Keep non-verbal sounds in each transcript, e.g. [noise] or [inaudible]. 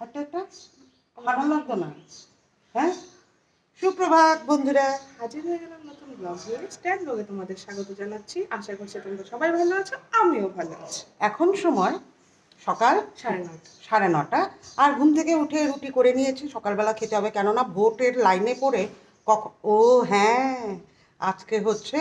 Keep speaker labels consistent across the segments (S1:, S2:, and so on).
S1: হাঁটতে হাঁটতে ভালো লাগতো না হ্যাঁ? সুপ্রভাত বন্ধুরা।
S2: হাজির হয়ে গেলাম নতুন ব্লগ নিয়ে স্ট্যান্ড ব্লগে তোমাদের স্বাগত জানাচ্ছি। আশা করছি তোমরা সবাই ভালো আছো আমিও ভালো আছি।
S1: এখন সময় সকাল
S2: সাড়ে নটা
S1: সাড়ে নটা আর ঘুম থেকে উঠে রুটি করে নিয়েছি। সকালবেলা খেতে হবে। কেননা ভোটের লাইনে পড়ে কখন ও হ্যাঁ আজকে হচ্ছে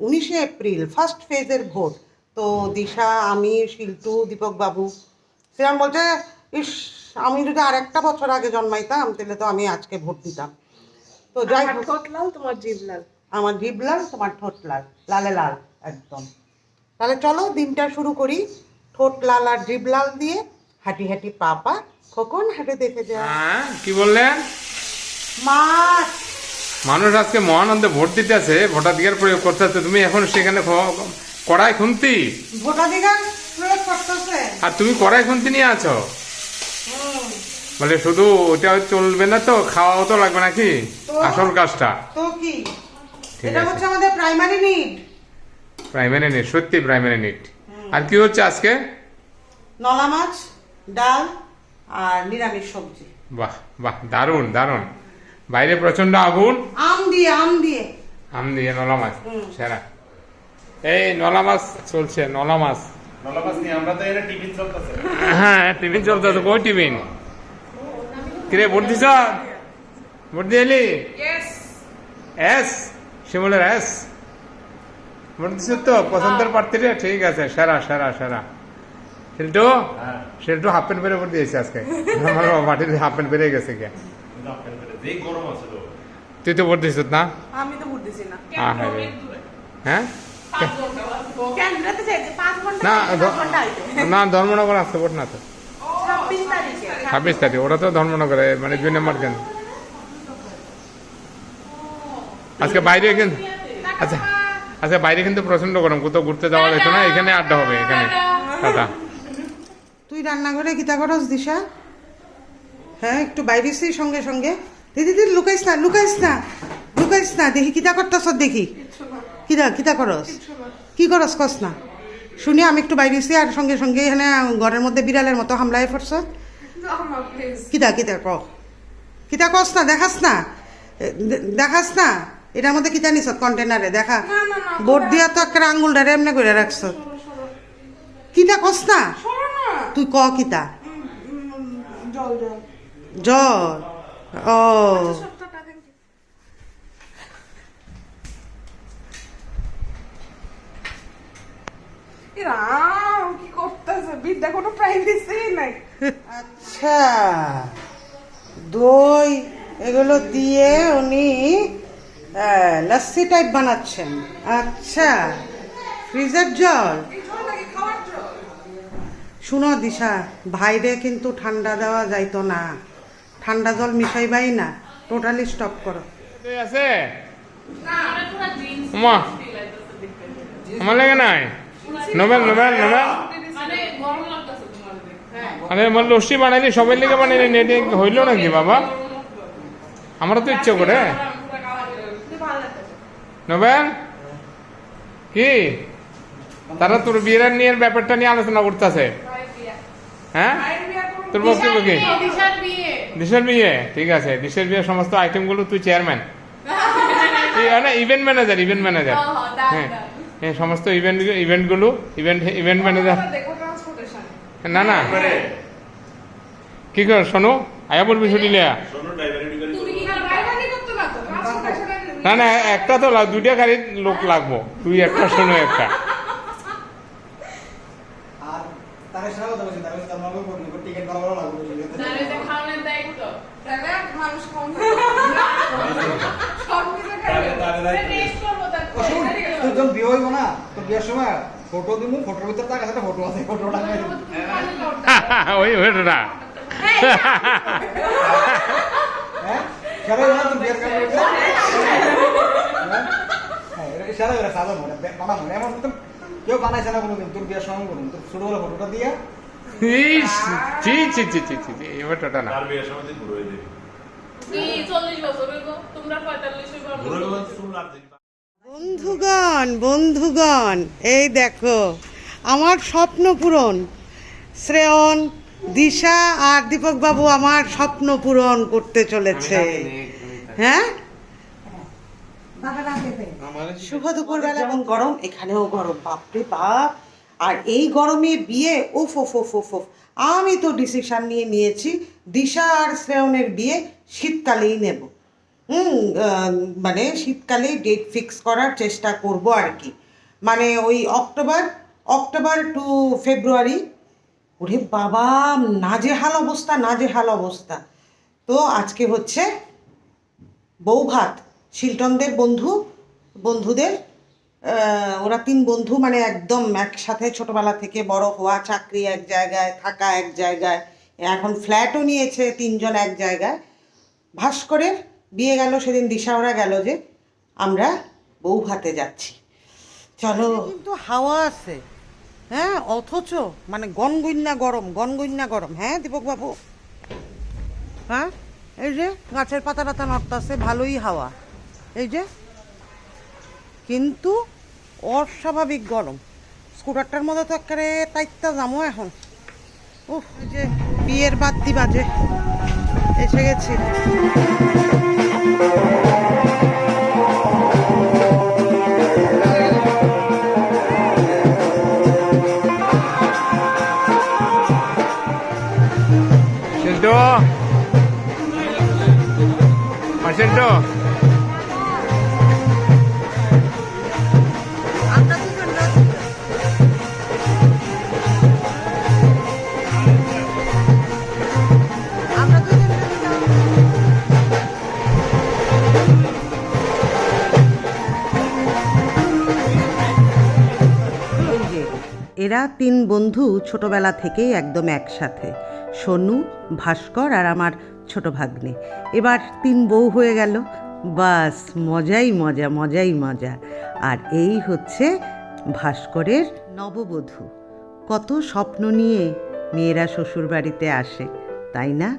S1: উনিশে এপ্রিল ফার্স্ট ফেজের ভোট। তো দিশা আমি শিল্টু দীপক বাবু সেরকম বলছে ইস আমি যদি আর একটা বছর আগে জন্মাইতাম তাহলে তো আমি আজকে ভোট দিতাম। তো যাই
S2: আমার
S1: হোক।
S2: ঠোঁট লাল তোমার জিভ লাল
S1: আমার জিভ লাল তোমার ঠোঁট লাল লালে লাল একদম। তাহলে চলো দিনটা শুরু করি। ঠোঁট লাল আর জিভ লাল দিয়ে হাঁটি হাঁটি পা পা খোকন হাঁটে দেখে যা
S3: হ্যাঁ কি বললেন?
S1: মাছ!
S3: মানুষ আজকে মহানন্দে ভোট দিতেছে ভোটাধিকার প্রয়োগ করতেছে তুমি এখন সেখানে কড়াই খুন্তি?
S1: ভোটাধিকার প্রয়োগ করতেছে।
S3: আর তুমি কড়াই খুন্তি নিয়ে আছো? বলে শুধু ওটা চলবে না তো খাওয়াও তো লাগবে নাকি? আসল কাজটা।
S1: তো কি? এটা হচ্ছে আমাদের প্রাইমারি নিড
S3: প্রাইমারি নিট সত্যি প্রাইমারি নিট আর কি হচ্ছে আজকে?
S1: নলা মাছ ডাল আর নিরামিষ সবজি।
S3: বাহ বাহ দারুণ দারুণ। বাইরে প্রচণ্ড আগুন।
S1: আম দিয়ে আম দিয়ে।
S3: আম দিয়ে নলা মাছ সেরা। এই নলা মাছ চলছে নলা মাছ। হ্যাঁ টিফিন চলতেছে। কই টিফিন? কিরে ভোট দিছ? ভোট দিয়ে এলি? এস শিমুলের এস ভোট দিছ তো? পছন্দের প্রার্থীরে? ঠিক আছে সেরা সেরা সেরা। শিল্টু?
S4: হ্যাঁ।
S3: শিল্টু হাফ প্যান্ট পরে ভোট দিয়েছে আজকে। আমার মাটির হাফ প্যান্ট পরে গেছে কে তুই তো ভোট দিছ না?
S2: আমি তো বুঝতেছি না।
S3: আহ, হ্যাঁ? না না ধর্মনগর আসতে ভোট না তো
S2: ছাব্বিশ তারিখ
S3: ওরা তো ধর্মনগরে মানে দুই নম্বর কেন আজকে বাইরে কিন্তু আচ্ছা আচ্ছা বাইরে কিন্তু প্রচণ্ড গরম কোথাও ঘুরতে যাওয়া যেত না এখানে আড্ডা হবে এখানে। টাটা।
S1: তুই রান্নাঘরে গীতা করস দিশা? হ্যাঁ একটু বাইরেছি সঙ্গে সঙ্গে। দিদি দিদি লুকাইস না লুকাইস না লুকাইস না দেখি কিতা করতেছ দেখি। কিতা কিতা করস। কি করস কস না। শুনি আমি একটু বাইরেছি আর সঙ্গে সঙ্গে এখানে ঘরের মধ্যে বিড়ালের মতো হামলায় পড়ছ। কিতা কিতা ক। কিতা কস না দেখাস না। দেখাস না। এটার মধ্যে কিতা নিছ কন্টেনারে দেখা। বোর্ড দিয়া তো একটা আঙ্গুলটা এমনি করে রাখছ। কিতা কস না? তুই ক কিতা?
S2: জল
S1: ও
S2: এ রাম, কি করতেছে? বিদ্যা কোনো প্রাইভেসি নাই
S1: আচ্ছা দই এগুলো দিয়ে উনি লস্যি টাইপ বানাচ্ছেন। আচ্ছা ফ্রিজের জল? শুনো দিশা ভাইরে কিন্তু ঠান্ডা দেওয়া যাইতো না। ঠান্ডা জল মিশাইবাই না। টোটালি স্টপ করো।
S3: আছে? আমার লাগে নাই। Nobel Nobel Nobel. আরে আমার লস্যি বানাইলি সবাই লেগে বানাইলি নেটে হইল নাকি বাবা? আমারও তো ইচ্ছে করে। নোবেল? কি? তারা তোর বিয়ের নিয়ে ব্যাপারটা নিয়ে আলোচনা করতেছে। হ্যাঁ? তোর বক্তব্য কি দিশের বিয়ে। ঠিক আছে দিশের বিয়ে সমস্ত আইটেমগুলো তুই chairman event manager event manager হ্যাঁ। এই সমস্ত ইভেন্ট ইভেন্টগুলো ইভেন্ট ইভেন্ট ম্যানেজার না না। কি কর? শোনো আয়া বলবি ছুটি লিয়া।
S4: শোনো ডাইভারিটি করে
S2: তুমি কি ড্রাইভারই করতে না
S3: না একটা তো লাগ- দুইটা গাড়ির লোক লাগবো। তুই একটা শোনো একটা
S5: আর তারা সেটা কথা বলছি তারা তার মাকে বলি টিকিট ভালো ভালো লাগবে
S2: তাহলে মানুষ কম সব কিছু খাবে
S5: তোর যখন বিয়ে হইব না তোর বিয়ের সময় ফটো দিব ফটোর ভিতরে তার কাছে ফটো আছে ফটো দিব [laughs]
S3: ওই
S5: হ্যাঁ? সেটা না তোর বিয়ের কাছে হ্যাঁ? এটা সেটা করে সাজানো মানে এমন তো কেউ বানাইছে না কোনোদিন তোর বিয়ের সময় করুন। তোর ছোটবেলা ফটোটা দিয়া।
S3: ইস, ছি ছি ছি ছি ছি ছি, এবার না।
S4: তার বিয়ের সময় তুই ঘুরে দেবি
S6: চল্লিশ বছর হইব? তোমরা পঁয়তাল্লিশ হইব।
S4: ঘুরে চুল আর
S1: বন্ধুগণ বন্ধুগণ এই দেখো আমার স্বপ্ন পূরণ। শ্রেয়ন দিশা আর দীপক বাবু আমার স্বপ্ন পূরণ করতে চলেছে। হ্যাঁ? শুভ দুপুরবেলা এবং গরম এখানেও গরম। বাপরে বাপ! আর এই গরমে বিয়ে ওফ ওফ ওফ ওফ ওফ। আমি তো ডিসিশন নিয়ে নিয়েছি দিশা আর শ্রেয়নের বিয়ে শীতকালেই নেব। হুম মানে শীতকালে ডেট ফিক্স করার চেষ্টা করব আর কি। মানে ওই অক্টোবর অক্টোবর টু ফেব্রুয়ারি ওরে বাবা, নাজেহাল অবস্থা নাজেহাল অবস্থা। তো আজকে হচ্ছে বৌভাত শিলটনদের বন্ধু, বন্ধুদের ওরা তিন বন্ধু মানে একদম একসাথে ছোটবেলা থেকে বড় হওয়া, চাকরি এক জায়গায়, থাকা এক জায়গায়, এখন ফ্ল্যাটও নিয়েছে তিনজন এক জায়গায়। ভাস্করের বিয়ে গেল, সেদিন দিশাওরা গেল যে আমরা বৌভাতে যাচ্ছি। চলো। কিন্তু হাওয়া আছে। হ্যাঁ অথচ মানে গনগইন্যা গরম গনগইন্যা গরম। হ্যাঁ দীপক বাবু হ্যাঁ এই যে গাছের পাতা টাতা নড়তাছে, ভালোই হাওয়া। এই যে। কিন্তু অস্বাভাবিক গরম। স্কুটারটার মধ্যে তো একেবারে তাইত্তা যামো এখন। উফ যে বিয়ের বাদ্যি বাজে। এসে গেছি। যে, এরা তিন বন্ধু ছোটবেলা থেকেই একদম একসাথে। সোনু, ভাস্কর আর আমার ছোট ভাগ্নে। এবার তিন বউ হয়ে গেল। বাস, মজাই মজা মজাই মজা। আর এই হচ্ছে ভাস্করের নববধূ। কত স্বপ্ন নিয়ে মেয়েরা শ্বশুরবাড়িতে আসে, তাই না?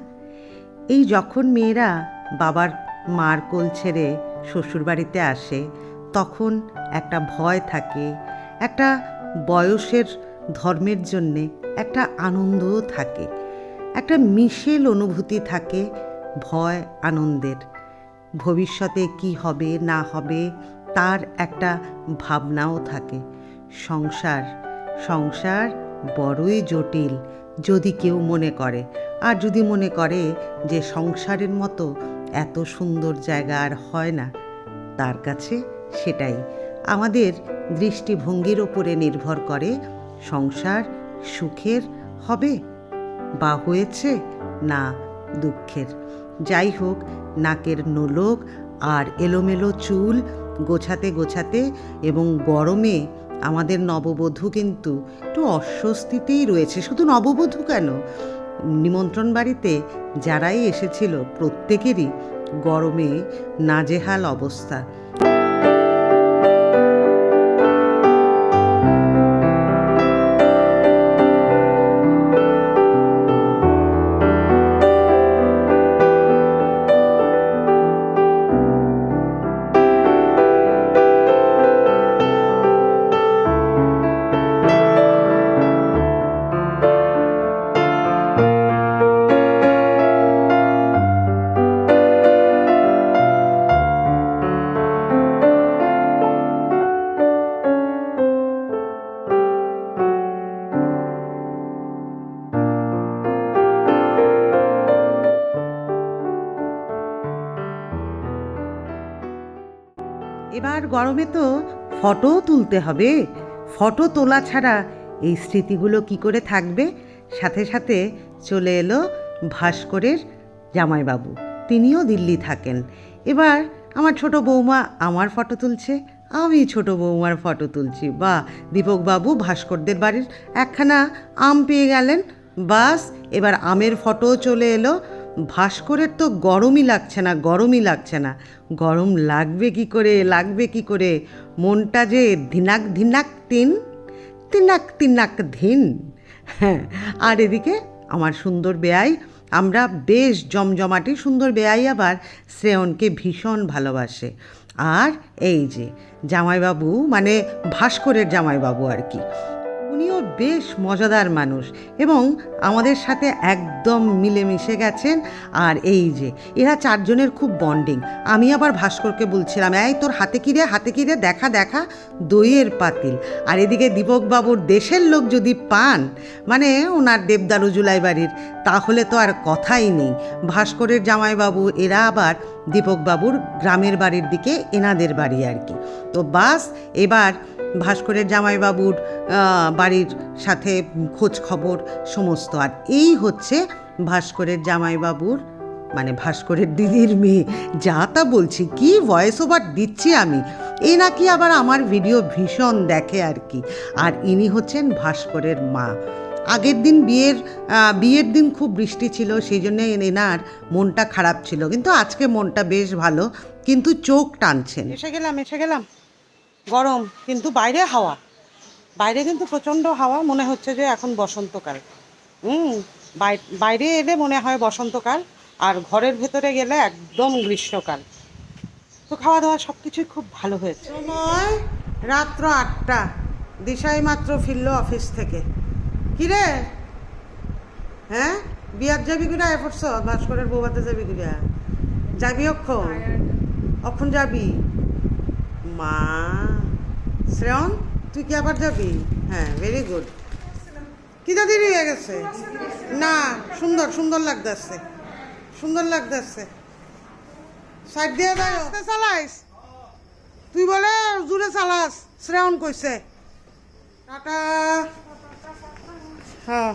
S1: এই যখন মেয়েরা বাবার মার কোল ছেড়ে শ্বশুরবাড়িতে আসে, তখন একটা ভয় থাকে, একটা বয়সের ধর্মের জন্যে একটা আনন্দও থাকে। একটা মিশেল অনুভূতি থাকে ভয়, আনন্দের। ভবিষ্যতে কি হবে, না হবে, তার একটা ভাবনাও থাকে। সংসার সংসার বড়ই জটিল, যদি কেউ মনে করে। আর যদি মনে করে যে সংসারের মতো এত সুন্দর জায়গা আর হয় না, তার কাছে সেটাই। আমাদের দৃষ্টিভঙ্গির ওপরে নির্ভর করে সংসার সুখের হবে বা হয়েছে না দুঃখের। যাই হোক, নাকের নোলক আর এলোমেলো চুল গোছাতে গোছাতে এবং গরমে আমাদের নববধূ কিন্তু একটু অস্বস্তিতেই রয়েছে। শুধু নববধূ কেন? নিমন্ত্রণ বাড়িতে যারাই এসেছিল প্রত্যেকেরই গরমে নাজেহাল অবস্থা। এবার গরমে তো ফটোও তুলতে হবে। ফটো তোলা ছাড়া এই স্মৃতিগুলো কি করে থাকবে? সাথে সাথে চলে এলো ভাস্করের জামাইবাবু। তিনিও দিল্লি থাকেন। এবার আমার ছোট বৌমা আমার ফটো তুলছে, আমি ছোট বৌমার ফটো তুলছি। বা দীপকবাবু ভাস্করদের বাড়ির একখানা আম পেয়ে গেলেন। বাস, এবার আমের ফটোও চলে এলো ভাস্করের তো গরমই লাগছে না, গরমই লাগছে না। গরম লাগবে কি করে, লাগবে কি করে? মনটা যে ধিনাক ধিনাক তিন, তিনাক তিনাক ধিন। হ্যাঁ আর এদিকে আমার সুন্দর বেয়াই, আমরা বেশ জমজমাটি সুন্দর বেয়াই আবার শ্রেয়নকে ভীষণ ভালোবাসে। আর এই যে জামাইবাবু মানে ভাস্করের জামাইবাবু আর কি। উনিও বেশ মজাদার মানুষ এবং আমাদের সাথে একদম মিলেমিশে গেছেন। আর এই যে, এরা চারজনের খুব বন্ডিং আমি আবার ভাস্করকে বলছিলাম, এই তোর হাতে কিরে হাতে কিরে দেখা দেখা, দইয়ের পাতিল। আর এদিকে দীপকবাবুর দেশের লোক যদি পান মানে ওনার দেবদারু জুলাই বাড়ির তাহলে তো আর কথাই নেই। ভাস্করের জামাইবাবু, এরা আবার দীপকবাবুর গ্রামের বাড়ির দিকে এনাদের বাড়ি আর কি। তো বাস, এবার ভাস্করের জামাইবাবুর বাড়ির সাথে খোঁজ খবর সমস্ত। আর এই হচ্ছে ভাস্করের জামাইবাবুর মানে ভাস্করের দিদির মেয়ে। যা তা বলছি, কি ভয়েস ওভার দিচ্ছি আমি। এ নাকি আবার আমার ভিডিও ভীষণ দেখে আর কি। আর ইনি হচ্ছেন ভাস্করের মা। আগের দিন বিয়ের বিয়ের দিন খুব বৃষ্টি ছিল, সেই জন্য এনার মনটা খারাপ ছিল। কিন্তু আজকে মনটা বেশ ভালো, কিন্তু চোখ টানছেন। এসে গেলাম এসে গেলাম। গরম কিন্তু বাইরে হাওয়া। বাইরে কিন্তু প্রচণ্ড হাওয়া মনে হচ্ছে যে এখন বসন্তকাল। হুম বাইরে এলে মনে হয় বসন্তকাল আর ঘরের ভেতরে গেলে একদম গ্রীষ্মকাল। তো খাওয়া দাওয়া সব কিছুই খুব ভালো হয়েছে। সময় রাত্র আটটা। দিশাই মাত্র ফিরলো অফিস থেকে। কিরে হ্যাঁ? বিয়ার যাবি কিনা? এ পড়ছ? ভাস্করের বৌবাতে যাবি কিনা? যাবি অক্ষণ? অক্ষণ যাবি? মা। শ্রেয়ন, তুই কি আবার যাবি? হ্যাঁ ভেরি গুড কি দাদি হয়ে গেছে? না, সুন্দর সুন্দর লাগতেছে সুন্দর লাগতেছে সাইড দিয়ে আস্তে চালাইস? তুই বলে জুড়ে চালাস, শ্রেয়ন কইছে। টাটা। হ্যাঁ।